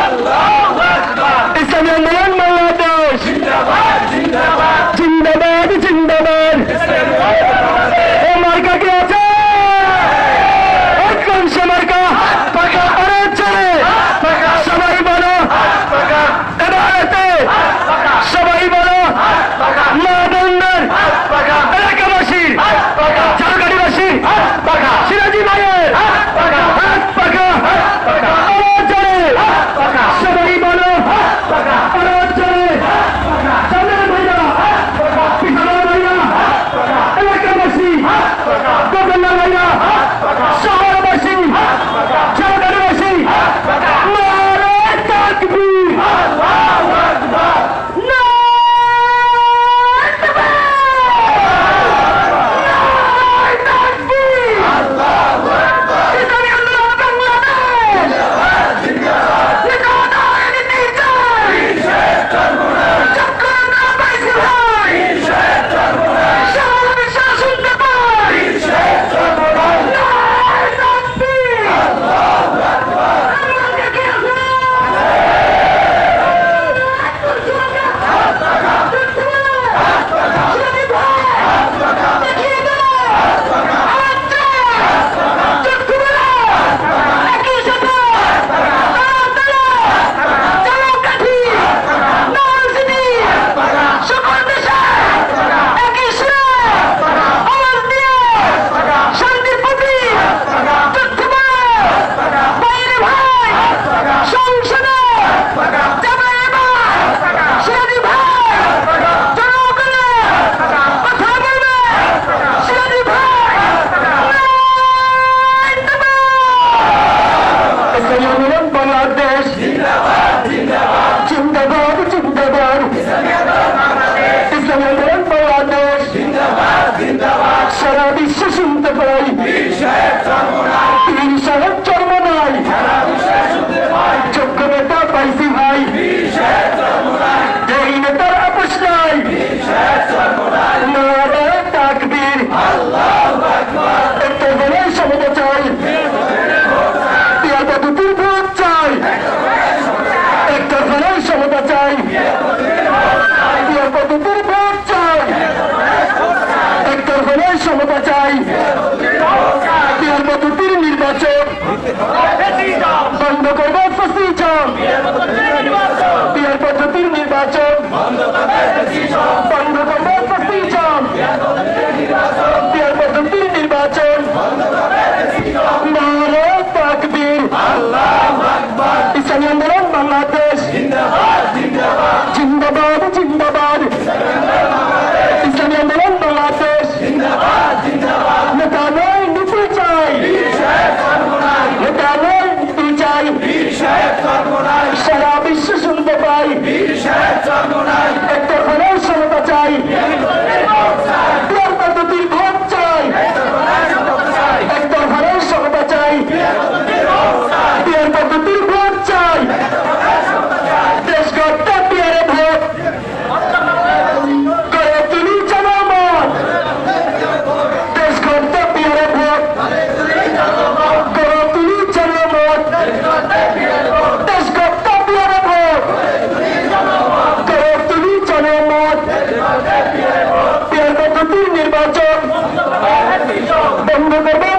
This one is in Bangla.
আল্লাহ ইসলামী আন্দোলন বাংলাদেশ জিন্দাবাদ জিন্দাবাদ ইসলামী আন্দোলন বাংলাদেশ নেতা নয় নীতি চাই নেতা নয় নীতি চাই সারা বিশ্ব শুনতে পাই একটা ঘরের সমতা চাই Gracias,